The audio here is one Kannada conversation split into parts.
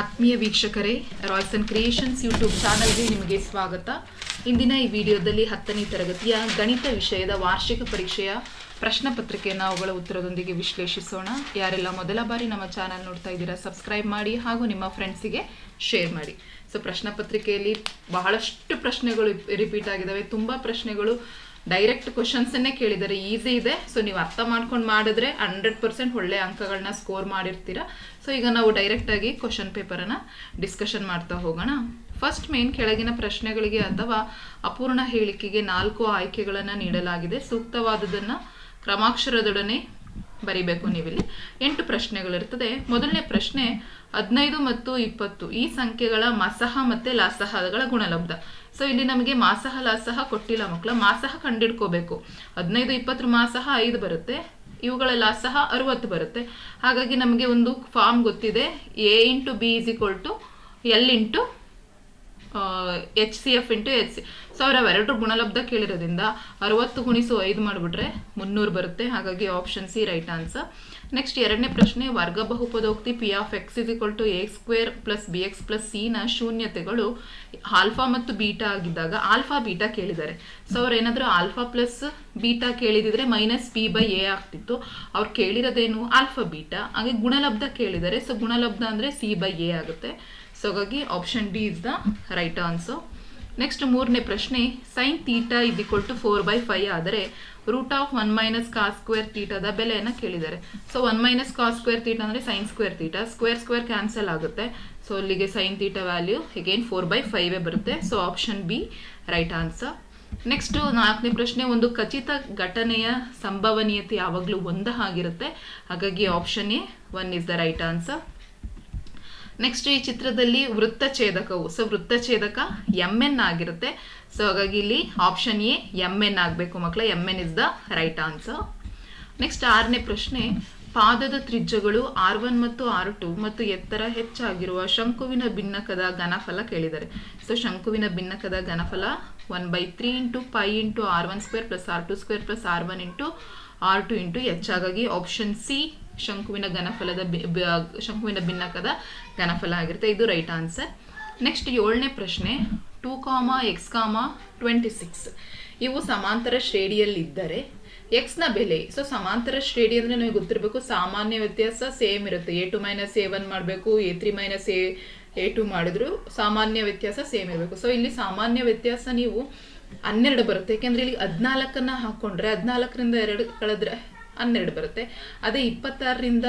ಆತ್ಮೀಯ ವೀಕ್ಷಕರೇ ರಾಯ್ಸ್ ಅಂಡ್ ಕ್ರಿಯೇಷನ್ಸ್ ಯೂಟ್ಯೂಬ್ ಚಾನಲ್ಗೆ ನಿಮಗೆ ಸ್ವಾಗತ. ಇಂದಿನ ಈ ವಿಡಿಯೋದಲ್ಲಿ ಹತ್ತನೇ ತರಗತಿಯ ಗಣಿತ ವಿಷಯದ ವಾರ್ಷಿಕ ಪರೀಕ್ಷೆಯ ಪ್ರಶ್ನೆ ಪತ್ರಿಕೆಯನ್ನು ಅವುಗಳ ಉತ್ತರದೊಂದಿಗೆ ವಿಶ್ಲೇಷಿಸೋಣ. ಯಾರೆಲ್ಲ ಮೊದಲ ಬಾರಿ ನಮ್ಮ ಚಾನಲ್ ನೋಡ್ತಾ ಇದ್ದೀರಾ ಸಬ್ಸ್ಕ್ರೈಬ್ ಮಾಡಿ ಹಾಗೂ ನಿಮ್ಮ ಫ್ರೆಂಡ್ಸಿಗೆ ಶೇರ್ ಮಾಡಿ. ಸೊ ಪ್ರಶ್ನೆ ಪತ್ರಿಕೆಯಲ್ಲಿ ಬಹಳಷ್ಟು ಪ್ರಶ್ನೆಗಳು ರಿಪೀಟ್ ಆಗಿದ್ದಾವೆ ತುಂಬ ಪ್ರಶ್ನೆಗಳು ಡೈರೆಕ್ಟ್ ಕ್ವಶನ್ಸನ್ನೇ ಕೇಳಿದ್ದಾರೆ. ಈಸಿ ಇದೆ. ಸೊ ನೀವು ಅರ್ಥ ಮಾಡ್ಕೊಂಡು ಮಾಡಿದ್ರೆ ಹಂಡ್ರೆಡ್ ಪರ್ಸೆಂಟ್ ಒಳ್ಳೆ ಅಂಕಗಳನ್ನ ಸ್ಕೋರ್ ಮಾಡಿರ್ತೀರಾ. ಸೊ ಈಗ ನಾವು ಡೈರೆಕ್ಟಾಗಿ ಕ್ವಶನ್ ಪೇಪರನ್ನು ಡಿಸ್ಕಷನ್ ಮಾಡ್ತಾ ಹೋಗೋಣ. ಫಸ್ಟ್ ಮೇನ್ ಕೆಳಗಿನ ಪ್ರಶ್ನೆಗಳಿಗೆ ಅಥವಾ ಅಪೂರ್ಣ ಹೇಳಿಕೆಗೆ ನಾಲ್ಕು ಆಯ್ಕೆಗಳನ್ನು ನೀಡಲಾಗಿದೆ. ಸೂಕ್ತವಾದುದನ್ನು ಕ್ರಮಾಕ್ಷರದೊಡನೆ ಬರಿಬೇಕು ನೀವಿಲ್ಲಿ. ಎಂಟು ಪ್ರಶ್ನೆಗಳಿರ್ತದೆ. ಮೊದಲನೇ ಪ್ರಶ್ನೆ, ಹದಿನೈದು ಮತ್ತು ಇಪ್ಪತ್ತು. ಈ ಸಂಖ್ಯೆಗಳ ಮಾಸಹ ಮತ್ತು ಲಾಸಹಗಳ ಗುಣಲಬ್ಧ. ಸೊ ಇಲ್ಲಿ ನಮಗೆ ಮಾಸಹ, ಲಾಸಹ ಕೊಟ್ಟಿಲ್ಲ ಮಕ್ಕಳ. ಮಾಸಹ ಕಂಡಿಡ್ಕೋಬೇಕು. ಹದಿನೈದು ಇಪ್ಪತ್ತು ಮಾಸಹ ಐದು ಬರುತ್ತೆ. ಇವುಗಳ ಲಾಸಹ ಅರುವತ್ತು ಬರುತ್ತೆ. ಹಾಗಾಗಿ ನಮಗೆ ಒಂದು ಫಾರ್ಮ್ ಗೊತ್ತಿದೆ. A into B is equal to L into H C F into H C so ಅವ್ರು ಅವೆರಡರ ಗುಣಲಬ್ಧ ಕೇಳಿರೋದ್ರಿಂದ ಅರವತ್ತು ಗುಣಿಸು ಐದು ಮಾಡಿಬಿಟ್ರೆ ಮುನ್ನೂರು ಬರುತ್ತೆ. ಹಾಗಾಗಿ option C right answer next ಎರಡನೇ ಪ್ರಶ್ನೆ, ವರ್ಗ ಬಹುಪದೋಕ್ತಿ P of X is equal to A square plus B X plus ಸಿನ ಶೂನ್ಯತೆಗಳು ಆಲ್ಫಾ ಮತ್ತು ಬೀಟಾ ಆಗಿದ್ದಾಗ ಆಲ್ಫಾ ಬೀಟಾ ಕೇಳಿದ್ದಾರೆ. ಸೊ ಅವ್ರು ಏನಾದರೂ ಆಲ್ಫಾ ಪ್ಲಸ್ ಬೀಟಾ ಕೇಳಿದಿದ್ರೆ ಮೈನಸ್ ಪಿ ಬೈ ಎ ಆಗ್ತಿತ್ತು. ಅವ್ರು ಕೇಳಿರೋದೇನು ಆಲ್ಫಾ ಬೀಟಾ ಹಾಗೆ ಗುಣಲಬ್ಧ ಕೇಳಿದ್ದಾರೆ. ಸೊ ಗುಣಲಬ್ಧ ಅಂದರೆ ಸಿ ಬೈ ಎ ಆಗುತ್ತೆ. ಸೊ ಹಾಗಾಗಿ option D is the right answer next ಮೂರನೇ ಪ್ರಶ್ನೆ sine theta is equal to four by five ಆದರೆ root of one minus cos square ತೀಟಾದ ಬೆಲೆಯನ್ನು ಕೇಳಿದ್ದಾರೆ. So one minus cos square theta ಅಂದರೆ sine square theta square square cancel ಆಗುತ್ತೆ. ಸೊ ಅಲ್ಲಿಗೆ sine theta value again four by ಫೈವೇ ಬರುತ್ತೆ. So option B right answer next ನಾಲ್ಕನೇ ಪ್ರಶ್ನೆ, ಒಂದು ಖಚಿತ ಘಟನೆಯ ಸಂಭವನೀಯತೆ ಯಾವಾಗಲೂ ಒಂದ ಆಗಿರುತ್ತೆ. ಹಾಗಾಗಿ option A one is the right answer next ಈ ಚಿತ್ರದಲ್ಲಿ ವೃತ್ತಛೇದಕವು. ಸೊ ವೃತ್ತಛೇದಕ ಎಂ ಎನ್ ಆಗಿರುತ್ತೆ. ಸೊ ಹಾಗಾಗಿ ಇಲ್ಲಿ ಆಪ್ಷನ್ ಎ ಎಂ ಎನ್ ಆಗಬೇಕು ಮಕ್ಕಳ M N is the right answer next ಆರನೇ ಪ್ರಶ್ನೆ, ಪಾದದ ತ್ರಿಜ್ಯಗಳು ಆರ್ ಒನ್ ಮತ್ತು ಆರ್ ಟು ಮತ್ತು ಎತ್ತರ ಹೆಚ್ಚಾಗಿರುವ ಶಂಕುವಿನ ಭಿನ್ನಕದ ಘನಫಲ ಕೇಳಿದ್ದಾರೆ ಸೊ ಶಂಕುವಿನ ಭಿನ್ನಕದ ಘನಫಲ one by three into pi into R one square plus R two square plus R one into R two into ಹಾಗಾಗಿ ಆಪ್ಷನ್ ಸಿ ಶಂಕುವಿನ ಘನಫಲದ ಶಂಕುವಿನ ಭಿನ್ನಕದ ಘನಫಲ ಆಗಿರುತ್ತೆ. ಇದು ರೈಟ್ ಆನ್ಸರ್ ನೆಕ್ಸ್ಟ್ ಏಳನೇ ಪ್ರಶ್ನೆ two comma x comma twenty six ಇವು ಸಮಾಂತರ ಶ್ರೇಣಿಯಲ್ಲಿದ್ದರೆ ಎಕ್ಸ್ನ ಬೆಲೆ ಸೊ ಸಮಾಂತರ ಶ್ರೇಣಿ ಅಂದರೆ ನಮಗೆ ಗೊತ್ತಿರಬೇಕು, ಸಾಮಾನ್ಯ ವ್ಯತ್ಯಾಸ ಸೇಮ್ ಇರುತ್ತೆ. A two minus A one ಮಾಡಬೇಕು A three minus A A two ಮಾಡಿದ್ರು ಸಾಮಾನ್ಯ ವ್ಯತ್ಯಾಸ ಸೇಮ್ ಇರಬೇಕು. ಸೊ ಇಲ್ಲಿ ಸಾಮಾನ್ಯ ವ್ಯತ್ಯಾಸ ನೀವು ಹನ್ನೆರಡು ಬರುತ್ತೆ. ಯಾಕೆಂದರೆ ಇಲ್ಲಿ ಹದಿನಾಲ್ಕನ್ನು ಹಾಕ್ಕೊಂಡ್ರೆ ಹದಿನಾಲ್ಕರಿಂದ ಎರಡು ಕಳೆದ್ರೆ ಹನ್ನೆರಡು ಬರುತ್ತೆ. ಅದೇ ಇಪ್ಪತ್ತಾರರಿಂದ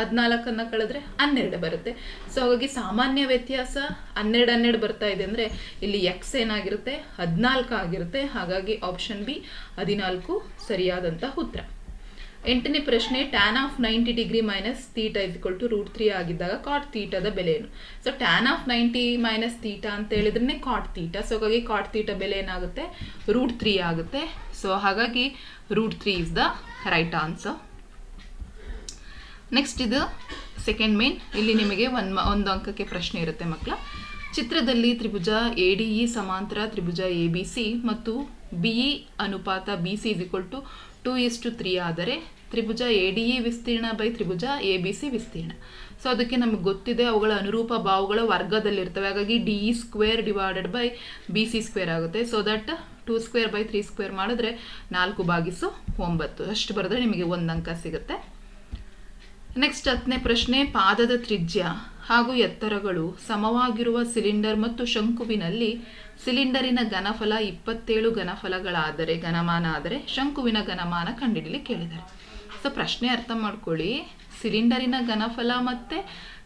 ಹದಿನಾಲ್ಕನ್ನು ಕಳೆದ್ರೆ ಹನ್ನೆರಡು ಬರುತ್ತೆ. ಸೊ ಹಾಗಾಗಿ ಸಾಮಾನ್ಯ ವ್ಯತ್ಯಾಸ ಹನ್ನೆರಡು ಹನ್ನೆರಡು ಬರ್ತಾ ಇದೆ ಅಂದರೆ ಇಲ್ಲಿ ಎಕ್ಸ್ ಏನಾಗಿರುತ್ತೆ? ಹದಿನಾಲ್ಕು ಆಗಿರುತ್ತೆ. ಹಾಗಾಗಿ ಆಪ್ಷನ್ ಬಿ ಹದಿನಾಲ್ಕು ಸರಿಯಾದಂಥ ಉತ್ತರ. ಎಂಟನೇ ಪ್ರಶ್ನೆ tan of ninety degree minus theta equal to root three ಆಗಿದ್ದಾಗ ಕಾಟ್ ತೀಟದ ಬೆಲೆ ಏನು? So tan of ninety minus theta ಅಂತ ಹೇಳಿದ್ರೆ ಕಾಟ್ ತೀಟ ಸೊ ಹಾಗಾಗಿ ಕಾಟ್ ತೀಟ ಬೆಲೆ ಏನಾಗುತ್ತೆ? ರೂಟ್ ತ್ರೀ ಆಗುತ್ತೆ. ಸೊ ಹಾಗಾಗಿ root three is the right answer next ಇದು ಸೆಕೆಂಡ್ ಮೇನ್ ಇಲ್ಲಿ ನಿಮಗೆ ಒಂದು ಒಂದು ಅಂಕಕ್ಕೆ ಪ್ರಶ್ನೆ ಇರುತ್ತೆ ಮಕ್ಕಳ. ಚಿತ್ರದಲ್ಲಿ ತ್ರಿಭುಜ ಎ ಡಿ ಇ ಸಮಾಂತರ ತ್ರಿಭುಜ ಎ ಬಿ ಸಿ ಮತ್ತು ಬಿ ಇ ಅನುಪಾತ B C is equal to two is to three ಆದರೆ ತ್ರಿಭುಜ ಎ ಡಿ ಇ ವಿಸ್ತೀರ್ಣ ಬೈ ತ್ರಿಭುಜ ಎ ಬಿ ಸಿ ವಿಸ್ತೀರ್ಣ. ಸೊ ಅದಕ್ಕೆ ನಮಗೆ ಗೊತ್ತಿದೆ ಅವುಗಳ ಅನುರೂಪ ಭಾವಗಳ ವರ್ಗದಲ್ಲಿರ್ತವೆ. ಹಾಗಾಗಿ D E square divided by B C square ಆಗುತ್ತೆ. So that two square by three square ಮಾಡಿದ್ರೆ ನಾಲ್ಕು ಬಾಗಿಸು ಒಂಬತ್ತು. ಅಷ್ಟು ಬರೆದ್ರೆ ನಿಮಗೆ ಒಂದು ಅಂಕ ಸಿಗುತ್ತೆ. ನೆಕ್ಸ್ಟ್ ಹತ್ತನೇ ಪ್ರಶ್ನೆ, ಪಾದದ ತ್ರಿಜ್ಯ. ಹಾಗೂ ಎತ್ತರಗಳು ಸಮವಾಗಿರುವ ಸಿಲಿಂಡರ್ ಮತ್ತು ಶಂಕುವಿನಲ್ಲಿ ಸಿಲಿಂಡರಿನ ಘನಫಲ ಇಪ್ಪತ್ತೇಳು ಘನಫಲಗಳಾದರೆ, ಘನಮಾನ ಆದರೆ ಶಂಕುವಿನ ಘನಮಾನ ಕಂಡುಹಿಡಲಿ ಕೇಳಿದ್ದಾರೆ. ಸೊ ಪ್ರಶ್ನೆ ಅರ್ಥ ಮಾಡ್ಕೊಳ್ಳಿ. ಸಿಲಿಂಡರಿನ ಘನಫಲ ಮತ್ತು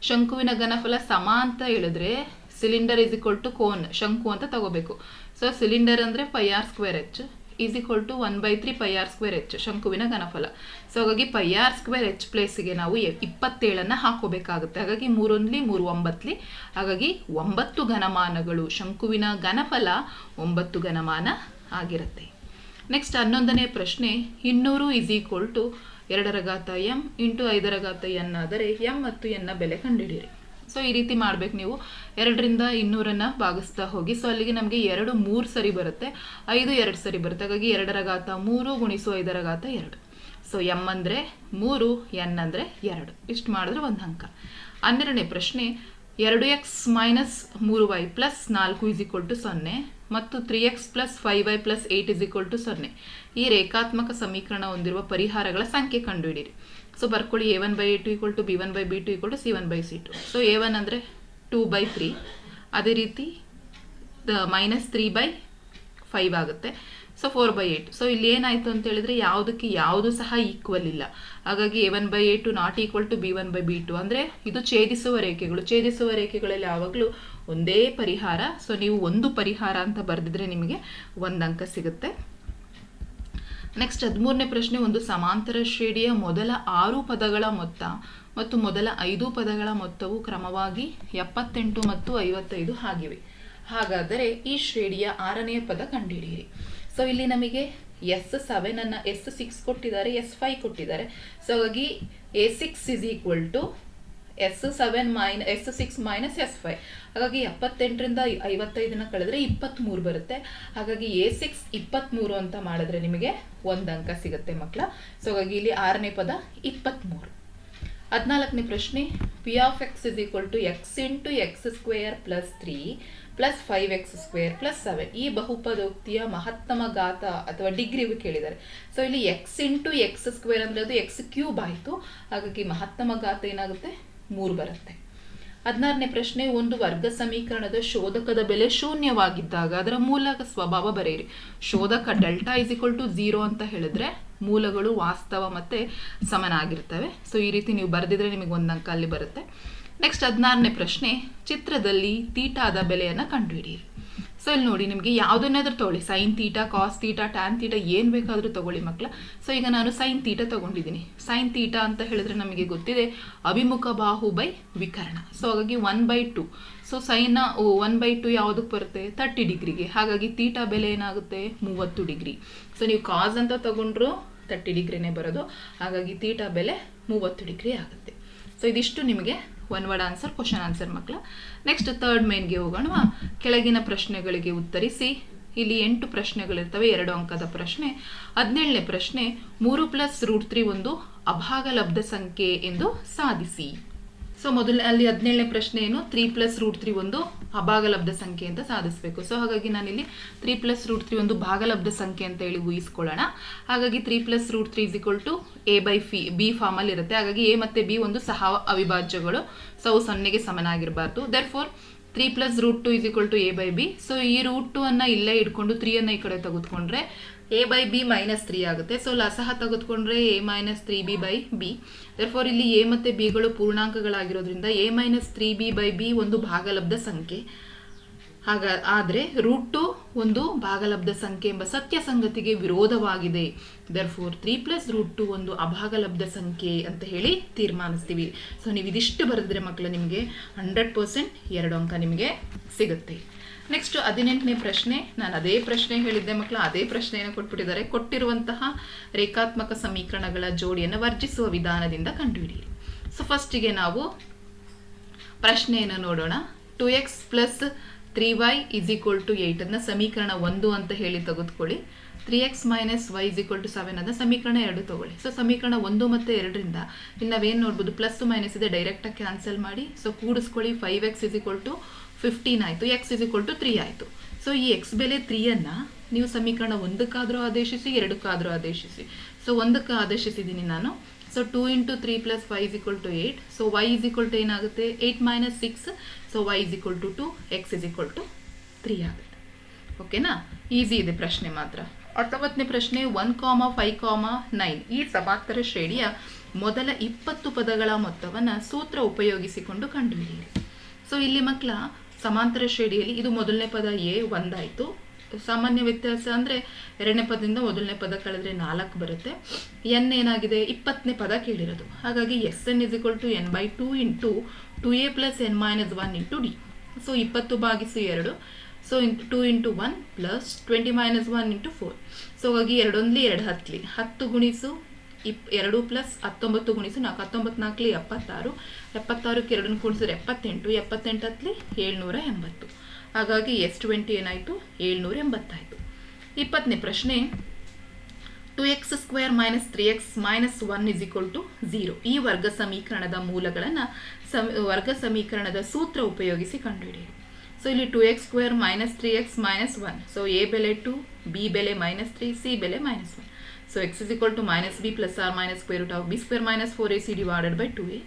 ಶಂಕುವಿನ ಘನಫಲ ಸಮ ಅಂತ ಹೇಳಿದ್ರೆ cylinder is equal to cone ಶಂಕು ಅಂತ ತಗೋಬೇಕು. ಸೊ ಸಿಲಿಂಡರ್ ಅಂದರೆ pi R square H is equal to one by three pi R square H ಶಂಕುವಿನ ಘನಫಲ. ಸೊ ಹಾಗಾಗಿ ಪೈ ಆರ್ ಸ್ಕ್ವೇರ್ ಎಚ್ ಪ್ಲೇಸಿಗೆ ನಾವು ಎ- ಇಪ್ಪತ್ತೇಳನ್ನು ಹಾಕೋಬೇಕಾಗುತ್ತೆ ಹಾಗಾಗಿ ಮೂರೊಂದ್ಲಿ, ಮೂರು ಒಂಬತ್ತಲಿ ಹಾಗಾಗಿ ಒಂಬತ್ತು ಘನಮಾನಗಳು, ಶಂಕುವಿನ ಘನಫಲ ಒಂಬತ್ತು ಘನಮಾನ ಆಗಿರುತ್ತೆ. ನೆಕ್ಸ್ಟ್ ಹನ್ನೊಂದನೇ ಪ್ರಶ್ನೆ, ಇನ್ನೂರು ಈಸ್ ಈಕ್ವಲ್ ಟು ಎರಡರ ಘಾತ ಎಂ ಇಂಟು ಐದರ ಘಾತ ಎನ್ ಆದರೆ ಎಂ ಮತ್ತು ಎನ್ನ ಬೆಲೆ ಕಂಡುಹಿಡಿಯಿರಿ. ಸೊ ಈ ರೀತಿ ಮಾಡ್ಬೇಕು ನೀವು. ಎರಡರಿಂದ ಇನ್ನೂರನ್ನು ಭಾಗಿಸ್ತಾ ಹೋಗಿ. ಸೊ ಅಲ್ಲಿಗೆ ನಮಗೆ ಎರಡು ಮೂರು ಸರಿ ಬರುತ್ತೆ. ಐದು ಎರಡು ಸರಿ ಬರುತ್ತೆ. ಹಾಗಾಗಿ ಎರಡರ ಘಾತ ಮೂರು ಗುಣಿಸು ಐದರ ಘಾತ ಎರಡು. ಸೊ ಎಂ ಅಂದರೆ ಮೂರು, ಎನ್ ಅಂದರೆ ಎರಡು. ಇಷ್ಟು ಮಾಡಿದ್ರೆ ಒಂದು ಅಂಕ. ಹನ್ನೆರಡನೇ ಪ್ರಶ್ನೆ, ಎರಡು ಎಕ್ಸ್ ಮೈನಸ್ ಮೂರು ವೈ ಪ್ಲಸ್ ನಾಲ್ಕು ಇಸ್ ಈಕ್ವಲ್ ಟು ಸೊನ್ನೆ ಮತ್ತು three X plus five Y plus eight is equal to ಸೊನ್ನೆ. ಈ ರೇಖಾತ್ಮಕ ಸಮೀಕರಣ ಹೊಂದಿರುವ ಪರಿಹಾರಗಳ ಸಂಖ್ಯೆ ಕಂಡುಹಿಡಿಯಿರಿ. ಸೊ ಬರ್ಕೊಳ್ಳಿ A one by A two equal to B one by B two equal to C one by C two so A one ಅಂದರೆ ಟೂ ಬೈ ತ್ರೀ ಅದೇ ರೀತಿ the minus three by five ಆಗುತ್ತೆ. So four by eight so ಇಲ್ಲಿ ಏನಾಯಿತು ಅಂತ ಹೇಳಿದ್ರೆ, ಯಾವುದಕ್ಕೆ ಯಾವುದು ಸಹ ಈಕ್ವಲ್ ಇಲ್ಲ. ಹಾಗಾಗಿ A one by A two not equal to B one by B two ಅಂದರೆ, ಇದು ಛೇದಿಸುವ ರೇಖೆಗಳು. ಛೇದಿಸುವ ರೇಖೆಗಳಲ್ಲಿ ಯಾವಾಗಲೂ ಒಂದೇ ಪರಿಹಾರ. ಸೊ ನೀವು ಒಂದು ಪರಿಹಾರ ಅಂತ ಬರೆದಿದ್ರೆ ನಿಮಗೆ ಒಂದು ಅಂಕ ಸಿಗುತ್ತೆ. ನೆಕ್ಸ್ಟ್ ಹದಿಮೂರನೇ ಪ್ರಶ್ನೆ, ಒಂದು ಸಮಾಂತರ ಶ್ರೇಣಿಯ ಮೊದಲ ಆರು ಪದಗಳ ಮೊತ್ತ ಮತ್ತು ಮೊದಲ ಐದು ಪದಗಳ ಮೊತ್ತವು ಕ್ರಮವಾಗಿ ಎಪ್ಪತ್ತೆಂಟು ಮತ್ತು ಐವತ್ತೈದು ಆಗಿವೆ. ಹಾಗಾದರೆ ಈ ಶ್ರೇಣಿಯ ಆರನೆಯ ಪದ ಕಂಡುಹಿಡಿಯಿರಿ. ಸೊ ಇಲ್ಲಿ ನಮಗೆ ಎಸ್ ಸೆವೆನ್ ಅನ್ನು ಎಸ್ ಸಿಕ್ಸ್ ಕೊಟ್ಟಿದ್ದಾರೆ, ಎಸ್ ಫೈವ್ ಕೊಟ್ಟಿದ್ದಾರೆ. ಸೊ ಹಾಗಾಗಿ A six is equal to S seven minus S six minus S five ಹಾಗಾಗಿ ಎಪ್ಪತ್ತೆಂಟರಿಂದ ಐವತ್ತೈದನ್ನ ಕಳೆದ್ರೆ ಇಪ್ಪತ್ತ್ಮೂರು ಬರುತ್ತೆ. ಹಾಗಾಗಿ ಎ ಸಿಕ್ಸ್ ಇಪ್ಪತ್ತ್ಮೂರು ಅಂತ ಮಾಡಿದ್ರೆ ನಿಮಗೆ ಒಂದು ಅಂಕ ಸಿಗುತ್ತೆ ಮಕ್ಕಳ. ಸೊ ಹಾಗಾಗಿ ಇಲ್ಲಿ ಆರನೇ ಪದ ಇಪ್ಪತ್ತ್ಮೂರು ಹದಿನಾಲ್ಕನೇ ಪ್ರಶ್ನೆ P of X is equal to X into X square plus three plus five X square plus seven ಈ ಬಹುಪದೋಕ್ತಿಯ ಮಹತ್ತಮ ಘಾತ ಅಥವಾ ಡಿಗ್ರಿ ಕೇಳಿದ್ದಾರೆ. ಸೊ ಇಲ್ಲಿ ಎಕ್ಸ್ ಇಂಟು ಎಕ್ಸ್ ಸ್ಕ್ವೇರ್ ಅಂದರೆ ಅದು ಎಕ್ಸ್ ಕ್ಯೂಬ್ ಆಯಿತು. ಹಾಗಾಗಿ ಮಹತ್ತಮ ಘಾತ ಏನಾಗುತ್ತೆ? ಮೂರು ಬರುತ್ತೆ. ಹದಿನಾರನೇ ಪ್ರಶ್ನೆ, ಒಂದು ವರ್ಗ ಸಮೀಕರಣದ ಶೋಧಕದ ಬೆಲೆ ಶೂನ್ಯವಾಗಿದ್ದಾಗ ಅದರ ಮೂಲಕ ಸ್ವಭಾವ ಬರೆಯಿರಿ. ಶೋಧಕ delta is equal to zero ಅಂತ ಹೇಳಿದ್ರೆ ಮೂಲಗಳು ವಾಸ್ತವ ಮತ್ತೆ ಸಮನಾಗಿರ್ತವೆ. ಸೊ ಈ ರೀತಿ ನೀವು ಬರೆದಿದ್ರೆ ನಿಮಗೆ ಒಂದು ಅಂಕ ಅಲ್ಲಿ ಬರುತ್ತೆ. ನೆಕ್ಸ್ಟ್ ಹದಿನಾರನೇ ಪ್ರಶ್ನೆ, ಚಿತ್ರದಲ್ಲಿ ತೀಟಾದ ಬೆಲೆಯನ್ನು ಕಂಡುಹಿಡಿಯಿರಿ. ಸೊ ಇಲ್ಲಿ ನೋಡಿ ನಿಮಗೆ ಯಾವುದನ್ನಾದ್ರೂ ತೊಗೊಳ್ಳಿ. Sine theta cos theta tan theta ಏನು ಬೇಕಾದರೂ ತಗೊಳ್ಳಿ ಮಕ್ಕಳ ಸೊ ಈಗ ನಾನು ಸೈನ್ ತೀಟ ತೊಗೊಂಡಿದ್ದೀನಿ. ಸೈನ್ ತೀಟಾ ಅಂತ ಹೇಳಿದ್ರೆ ನಮಗೆ ಗೊತ್ತಿದೆ ಅಭಿಮುಖ ಬಾಹು ಬೈ ವಿಕರ್ಣ. ಸೊ ಹಾಗಾಗಿ one by two so sine one by two ಯಾವುದಕ್ಕೆ ಬರುತ್ತೆ? ತರ್ಟಿ ಡಿಗ್ರಿಗೆ. ಹಾಗಾಗಿ ತೀಟಾ ಬೆಲೆ ಏನಾಗುತ್ತೆ? ಮೂವತ್ತು ಡಿಗ್ರಿ. ಸೊ ನೀವು ಕಾಸ್ ಅಂತ ತಗೊಂಡ್ರು ತರ್ಟಿ ಡಿಗ್ರಿನೇ ಬರೋದು. ಹಾಗಾಗಿ ತೀಟಾ ಬೆಲೆ ಮೂವತ್ತು ಡಿಗ್ರಿ ಆಗುತ್ತೆ. ಸೊ ಇದಿಷ್ಟು ನಿಮಗೆ one word answer question answer ಮಕ್ಕಳ. ನೆಕ್ಸ್ಟ್ ಥರ್ಡ್ ಮೇನ್ಗೆ ಹೋಗೋಣ ಕೆಳಗಿನ ಪ್ರಶ್ನೆಗಳಿಗೆ ಉತ್ತರಿಸಿ. ಇಲ್ಲಿ ಎಂಟು ಪ್ರಶ್ನೆಗಳಿರ್ತವೆ, ಎರಡು ಅಂಕದ ಪ್ರಶ್ನೆ. ಹದಿನೇಳನೇ ಪ್ರಶ್ನೆ, ಮೂರು ಪ್ಲಸ್ ರೂಟ್ ತ್ರೀ ಒಂದು ಅಭಾಗಲಬ್ಧ ಸಂಖ್ಯೆ ಎಂದು ಸಾಧಿಸಿ. ಸೊ ಮೊದಲ, ಅಲ್ಲಿ ಹದಿನೇಳನೇ ಪ್ರಶ್ನೆ ಏನು? ತ್ರೀ ಪ್ಲಸ್ ರೂಟ್ ತ್ರೀ ಒಂದು ಅಭಾಗಲಬ್ಧ ಸಂಖ್ಯೆ ಅಂತ ಸಾಧಿಸಬೇಕು. ಸೊ ಹಾಗಾಗಿ ನಾನಿಲ್ಲಿ ತ್ರೀ ಪ್ಲಸ್ ರೂಟ್ ತ್ರೀ ಒಂದು ಭಾಗಲಬ್ಧ ಸಂಖ್ಯೆ ಅಂತ ಹೇಳಿ ಊಹಿಸ್ಕೊಳ್ಳೋಣ. ಹಾಗಾಗಿ three plus root three equal to A by phi B ಫಾರ್ಮಲ್ಲಿ ಇರುತ್ತೆ. ಹಾಗಾಗಿ ಎ ಮತ್ತು ಬಿ ಒಂದು ಸಹ ಅವಿಭಾಜ್ಯಗಳು. ಸೊ ಸೊನ್ನೆಗೆ ಸಮನಾಗಿರಬಾರ್ದು. Therefore three plus root two is equal to A by B so ಈ ರೂಟ್ ಟು ಅನ್ನ ಇಲ್ಲೇ ಇಟ್ಕೊಂಡು ತ್ರೀ ಅನ್ನ ಈ ಕಡೆ ತೆಗೆದುಕೊಂಡ್ರೆ A by B minus three ಆಗುತ್ತೆ. ಸೊ ಲಸಹ ತೆಗೆದುಕೊಂಡ್ರೆ A minus three B by B four ಇಲ್ಲಿ ಎ ಮತ್ತು ಬಿಗಳು ಪೂರ್ಣಾಂಕಗಳಾಗಿರೋದ್ರಿಂದ A minus three B by B ಒಂದು ಭಾಗಲಬ್ಧ ಸಂಖ್ಯೆ. ಹಾಗ, ಆದರೆ ರೂಟ್ ಒಂದು ಭಾಗಲಬ್ಧ ಸಂಖ್ಯೆ ಎಂಬ ಸತ್ಯ ಸಂಗತಿಗೆ ವಿರೋಧವಾಗಿದೆ. Therefore three plus root two ಒಂದು ಅಭಾಗಲಬ್ಧ ಸಂಖ್ಯೆ ಅಂತ ಹೇಳಿ ತೀರ್ಮಾನಿಸ್ತೀವಿ. ಸೊ ನೀವು ಇದಿಷ್ಟು ಬರೆದ್ರೆ ಮಕ್ಕಳು ನಿಮಗೆ ಹಂಡ್ರೆಡ್ ಪರ್ಸೆಂಟ್ ಎರಡು ಅಂಕ ನಿಮಗೆ ಸಿಗುತ್ತೆ. ನೆಕ್ಸ್ಟ್ ಹದಿನೆಂಟನೇ ಪ್ರಶ್ನೆ. ನಾನು ಅದೇ ಪ್ರಶ್ನೆ ಹೇಳಿದ್ದೆ ಮಕ್ಕಳು ಅದೇ ಪ್ರಶ್ನೆಯನ್ನು ಕೊಟ್ಬಿಟ್ಟಿದ್ದಾರೆ. ಕೊಟ್ಟಿರುವಂತಹ ರೇಖಾತ್ಮಕ ಸಮೀಕರಣಗಳ ಜೋಡಿಯನ್ನು ವರ್ಜಿಸುವ ವಿಧಾನದಿಂದ ಕಂಡುಹಿಡಿಯಿರಿ. ಸೊ ಫಸ್ಟಿಗೆ ನಾವು ಪ್ರಶ್ನೆಯನ್ನು ನೋಡೋಣ. Two X plus three Y is equal to eight ಅದನ್ನ ಸಮೀಕರಣ ಒಂದು ಅಂತ ಹೇಳಿ ತೆಗೆದುಕೊಳ್ಳಿ. Three X minus Y is equal to seven ಅದನ್ನ ಸಮೀಕರಣ ಎರಡು ತಗೊಳ್ಳಿ. ಸೊ ಸಮೀಕರಣ ಒಂದು ಮತ್ತು ಎರಡರಿಂದ ಇನ್ನು ನಾವೇನು ನೋಡ್ಬೋದು? ಪ್ಲಸ್ ಮೈನಸ್ ಇದೆ ಡೈರೆಕ್ಟಾಗಿ ಕ್ಯಾನ್ಸಲ್ ಮಾಡಿ. So ಕೂಡಿಸ್ಕೊಳ್ಳಿ. Five X is equal to fifteen ಆಯಿತು X is equal to three ಆಯಿತು. ಸೊ ಈ ಎಕ್ಸ್ ಬೆಲೆ ತ್ರೀಯನ್ನು ನೀವು ಸಮೀಕರಣ ಒಂದಕ್ಕಾದರೂ ಆದೇಶಿಸಿ, ಎರಡಕ್ಕಾದರೂ ಆದೇಶಿಸಿ. ಸೊ ಒಂದಕ್ಕೆ ಆದೇಶಿಸಿದ್ದೀನಿ ನಾನು. So two into three plus Y is equal to eight so Y is equal to ಏನಾಗುತ್ತೆ? Eight minus six so Y is equal to two X is equal to three ಆಗುತ್ತೆ. ಓಕೆನಾ ಈಸಿ ಇದೆ ಪ್ರಶ್ನೆ ಮಾತ್ರ. ಹತ್ತೊಂಬತ್ತನೇ ಪ್ರಶ್ನೆ one comma five comma nine ಈ ಸಮಾಂತರ ಶ್ರೇಣಿಯ ಮೊದಲ ಇಪ್ಪತ್ತು ಪದಗಳ ಮೊತ್ತವನ್ನು ಸೂತ್ರ ಉಪಯೋಗಿಸಿಕೊಂಡು ಕಂಡುಹಿಡಿಯಿರಿ. ಸೊ ಇಲ್ಲಿ ಮಕ್ಕಳ ಸಮಾಂತರ ಶ್ರೇಣಿಯಲ್ಲಿ ಇದು ಮೊದಲನೇ ಪದ ಎ ಒಂದಾಯಿತು. ಸಾಮಾನ್ಯ ವ್ಯತ್ಯಾಸ ಅಂದರೆ ಎರಡನೇ ಪದದಿಂದ ಮೊದಲನೇ ಪದ ಕಳೆದ್ರೆ ನಾಲ್ಕು ಬರುತ್ತೆ. ಎನ್ ಏನಾಗಿದೆ? ಇಪ್ಪತ್ತನೇ ಪದ ಕೇಳಿರೋದು. ಹಾಗಾಗಿ S N is equal to N by two into two A plus N minus one into D so ಇಪ್ಪತ್ತು ಭಾಗಿಸು ಎರಡು. So into two into one plus twenty minus one into four so ಹಾಗಾಗಿ ಎರಡೊಂದ್ಲಿ ಎರಡು ಹತ್ತಲಿ ಹತ್ತು ಗುಣಿಸು ಇಪ್ ಎರಡು ಪ್ಲಸ್ ಹತ್ತೊಂಬತ್ತು ಗುಣಿಸು ನಾಲ್ಕು, ಹತ್ತೊಂಬತ್ತು ನಾಲ್ಕಲಿ ಎಪ್ಪತ್ತಾರು, ಎಪ್ಪತ್ತಾರಕ್ಕೆ ಎರಡನ್ನು ಕೂಡಿಸಿದ್ರೆ ಎಪ್ಪತ್ತೆಂಟು ಎಪ್ಪತ್ತೆಂಟು ಹತ್ತಲಿ ಏಳ್ನೂರ ಎಂಬತ್ತು. ಹಾಗಾಗಿ ಎಸ್ ಟ್ವೆಂಟಿ ಏನಾಯಿತು? ಏಳ್ನೂರ ಎಂಬತ್ತಾಯಿತು. ಇಪ್ಪತ್ತನೇ ಪ್ರಶ್ನೆ two x square minus three x minus one is equal to zero ಈ ವರ್ಗ ಸಮೀಕರಣದ ಮೂಲಗಳನ್ನು ಸಮ ವರ್ಗ ಸಮೀಕರಣದ ಸೂತ್ರ ಉಪಯೋಗಿಸಿ ಕಂಡುಹಿಡಿಯಿರಿ. ಸೊ ಇಲ್ಲಿ two x square minus three x minus one so a ಬೆಲೆ ಟು ಬಿ ಬೆಲೆ ಮೈನಸ್ ತ್ರೀ ಸಿ ಬೆಲೆ minus one so x is equal to minus b plus or minus square root of b square minus four a c divided by two a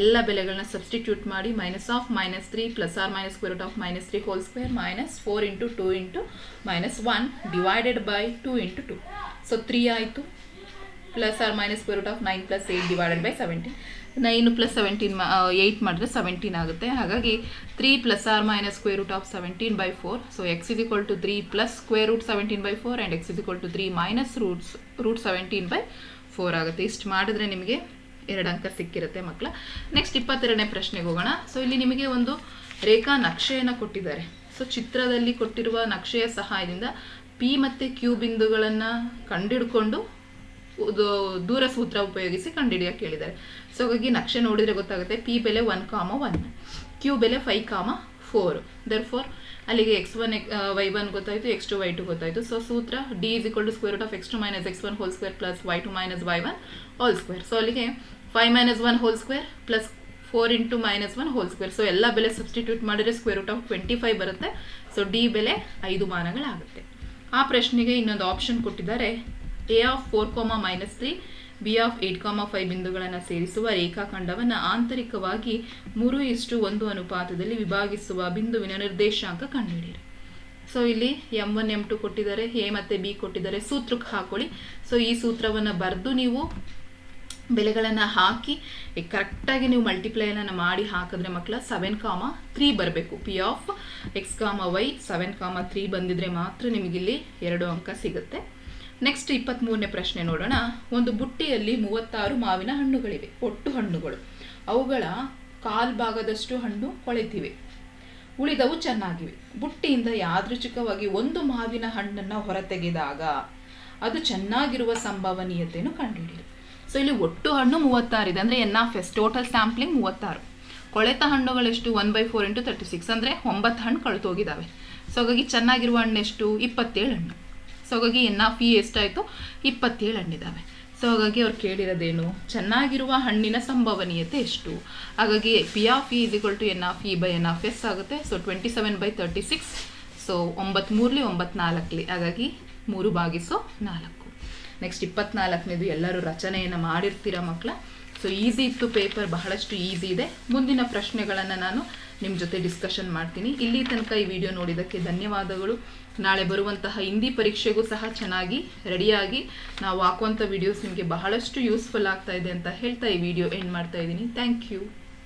ಎಲ್ಲ ಬೆಲೆಗಳನ್ನ ಸಬ್ಸ್ಟಿಟ್ಯೂಟ್ ಮಾಡಿ minus of minus three plus or minus square root of minus three whole square minus four into two into minus one divided by two into two so three ಆಯಿತು plus or minus square root of nine plus eight divided by seventeen nine plus seventeen eight ಮಾಡಿದ್ರೆ ಸೆವೆಂಟೀನ್ ಆಗುತ್ತೆ. ಹಾಗಾಗಿ three plus or minus square root of seventeen by four so x is equal to three plus square root seventeen by four and x is equal to three minus roots root seventeen by four ಆಗುತ್ತೆ. ಇಷ್ಟು ಮಾಡಿದ್ರೆ ನಿಮಗೆ ಎರಡು ಅಂಕ ಸಿಕ್ಕಿರುತ್ತೆ ಮಕ್ಕಳ ನೆಕ್ಸ್ಟ್ ಇಪ್ಪತ್ತೆರಡನೇ ಪ್ರಶ್ನೆಗೆ ಹೋಗೋಣ. ಸೊ ಇಲ್ಲಿ ನಿಮಗೆ ಒಂದು ರೇಖಾ ನಕ್ಷೆಯನ್ನು ಕೊಟ್ಟಿದ್ದಾರೆ. ಸೊ ಚಿತ್ರದಲ್ಲಿ ಕೊಟ್ಟಿರುವ ನಕ್ಷೆಯ ಸಹಾಯದಿಂದ ಪಿ ಮತ್ತು ಕ್ಯೂ ಬಿಂದುಗಳನ್ನು ಕಂಡಿಡ್ಕೊಂಡು ದೂರ ಸೂತ್ರ ಉಪಯೋಗಿಸಿ ಕಂಡುಹಿಡಿಯೋಕೆ ಕೇಳಿದ್ದಾರೆ ಸೊ ಹಾಗಾಗಿ ನಕ್ಷೆ ನೋಡಿದರೆ ಗೊತ್ತಾಗುತ್ತೆ ಪಿ ಬೆಲೆ ಒನ್ ಕಾಮ ಒನ್ ಕ್ಯೂ ಬೆಲೆ ಫೈವ್ ಕಾಮ ಫೋರ್ ದರ್ ಫೋರ್ ಅಲ್ಲಿಗೆ ಎಕ್ಸ್ ಒನ್ ವೈ ಒನ್ ಗೊತ್ತಾಯಿತು ಎಕ್ಸ್ ಟು ವೈ ಟು ಗೊತ್ತಾಯಿತು. ಸೊ ಸೂತ್ರ d is equal to square root of x two minus x one whole square plus y two minus y one whole square so ಅಲ್ಲಿಗೆ five minus one whole square plus four into minus one whole square so ಎಲ್ಲ ಬೆಲೆ ಸಬ್ಸ್ಟಿಟ್ಯೂಟ್ ಮಾಡಿದರೆ square root of twenty five ಬರುತ್ತೆ. ಸೊ ಡಿ ಬೆಲೆ ಐದು ಮಾನಗಳಾಗುತ್ತೆ. ಆ ಪ್ರಶ್ನೆಗೆ ಇನ್ನೊಂದು ಆಪ್ಷನ್ ಕೊಟ್ಟಿದ್ದಾರೆ. A of four comma minus three B of eight comma five ಬಿಂದುಗಳನ್ನು ಸೇರಿಸುವ ರೇಖಾಖಂಡವನ್ನು ಆಂತರಿಕವಾಗಿ ಮೂರು ಇಷ್ಟು ಒಂದು ಅನುಪಾತದಲ್ಲಿ ವಿಭಾಗಿಸುವ ಬಿಂದುವಿನ ನಿರ್ದೇಶಾಂಕ ಕಂಡುಹಿಡಿಯಿರಿ. ಸೊ ಇಲ್ಲಿ ಎಂ ಒನ್ ಎಂ ಟು ಕೊಟ್ಟಿದ್ದಾರೆ ಎ ಮತ್ತು ಬಿ ಕೊಟ್ಟಿದ್ದಾರೆ, ಸೂತ್ರಕ್ಕೆ ಹಾಕೊಳ್ಳಿ. ಸೊ ಈ ಸೂತ್ರವನ್ನು ಬರೆದು ನೀವು ಬೆಲೆಗಳನ್ನು ಹಾಕಿ ಕರೆಕ್ಟಾಗಿ ನೀವು ಮಲ್ಟಿಪ್ಲೈನನ್ನು ಮಾಡಿ ಹಾಕಿದ್ರೆ ಮಕ್ಕಳ ಸೆವೆನ್ ಕಾಮ ತ್ರೀ ಬರಬೇಕು. P of x comma y seven comma three ಬಂದಿದ್ರೆ ಮಾತ್ರ ನಿಮಗಿಲ್ಲಿ ಎರಡು ಅಂಕ ಸಿಗುತ್ತೆ. ನೆಕ್ಸ್ಟ್ ಇಪ್ಪತ್ತ್ಮೂರನೇ ಪ್ರಶ್ನೆ ನೋಡೋಣ. ಒಂದು ಬುಟ್ಟಿಯಲ್ಲಿ ಮೂವತ್ತಾರು ಮಾವಿನ ಹಣ್ಣುಗಳಿವೆ. ಒಟ್ಟು ಹಣ್ಣುಗಳು. ಅವುಗಳ ಕಾಲ್ ಭಾಗದಷ್ಟು ಹಣ್ಣು ಕೊಳೆತಿವೆ. ಉಳಿದವು ಚೆನ್ನಾಗಿವೆ. ಬುಟ್ಟಿಯಿಂದ ಯಾದೃಚ್ಛಿಕವಾಗಿ ಒಂದು ಮಾವಿನ ಹಣ್ಣನ್ನು ಹೊರತೆಗೆದಾಗ ಅದು ಚೆನ್ನಾಗಿರುವ ಸಂಭವನೀಯತೆಯನ್ನು ಕಂಡುಹಿಡಿಯಿರಿ. ಸೊ ಇಲ್ಲಿ ಒಟ್ಟು ಹಣ್ಣು ಮೂವತ್ತಾರಿದೆ ಅಂದರೆ n of S total sampling ಮೂವತ್ತಾರು. ಕೊಳೆತ ಹಣ್ಣುಗಳೆಷ್ಟು? One by four into thirty six ಅಂದರೆ ಒಂಬತ್ತು ಹಣ್ಣು ಕಳೆದೋಗಿದ್ದಾವೆ ಸೊ ಹಾಗಾಗಿ ಚೆನ್ನಾಗಿರುವ ಹಣ್ಣು ಎಷ್ಟು ಇಪ್ಪತ್ತೇಳು ಹಣ್ಣು. ಸೊ ಹಾಗಾಗಿ ಎನ್ ಆಫ್ ಇ ಎಷ್ಟಾಯಿತು? ಇಪ್ಪತ್ತೇಳು ಹಣ್ಣಿದ್ದಾವೆ ಸೊ ಹಾಗಾಗಿ ಅವ್ರು ಕೇಳಿರೋದೇನು? ಚೆನ್ನಾಗಿರುವ ಹಣ್ಣಿನ ಸಂಭವನೀಯತೆ ಎಷ್ಟು? ಹಾಗಾಗಿ P of E is to n of E by n of S ಆಗುತ್ತೆ. So twenty seven by thirty six so ಒಂಬತ್ತು ಮೂರಲಿ ಒಂಬತ್ತು ನಾಲ್ಕಲಿ ಹಾಗಾಗಿ ಮೂರು ಬಾಗಿಸು ನಾಲ್ಕು. ನೆಕ್ಸ್ಟ್ ಇಪ್ಪತ್ನಾಲ್ಕನೇದು ಎಲ್ಲರೂ ರಚನೆಯನ್ನು ಮಾಡಿರ್ತೀರ ಮಕ್ಕಳ ಸೊ ಈಸಿ ಇತ್ತು ಪೇಪರ್ ಬಹಳಷ್ಟು ಈಸಿ ಇದೆ. ಮುಂದಿನ ಪ್ರಶ್ನೆಗಳನ್ನು ನಾನು ನಿಮ್ಮ ಜೊತೆ ಡಿಸ್ಕಷನ್ ಮಾಡ್ತೀನಿ. ಇಲ್ಲಿ ತನಕ ಈ ವಿಡಿಯೋ ನೋಡಿದ್ದಕ್ಕೆ ಧನ್ಯವಾದಗಳು. ನಾಳೆ ಬರುವಂತಹ ಹಿಂದಿ ಪರೀಕ್ಷೆಗೂ ಸಹ ಚೆನ್ನಾಗಿ ರೆಡಿಯಾಗಿ ನಾವು ಹಾಕುವಂಥ ವಿಡಿಯೋಸ್ ನಿಮಗೆ ಬಹಳಷ್ಟು ಯೂಸ್ಫುಲ್ ಆಗ್ತಾ ಇದೆ ಅಂತ ಹೇಳ್ತಾ ಈ ವಿಡಿಯೋ ಎಂಡ್ ಮಾಡ್ತಾ ಇದ್ದೀನಿ. Thank you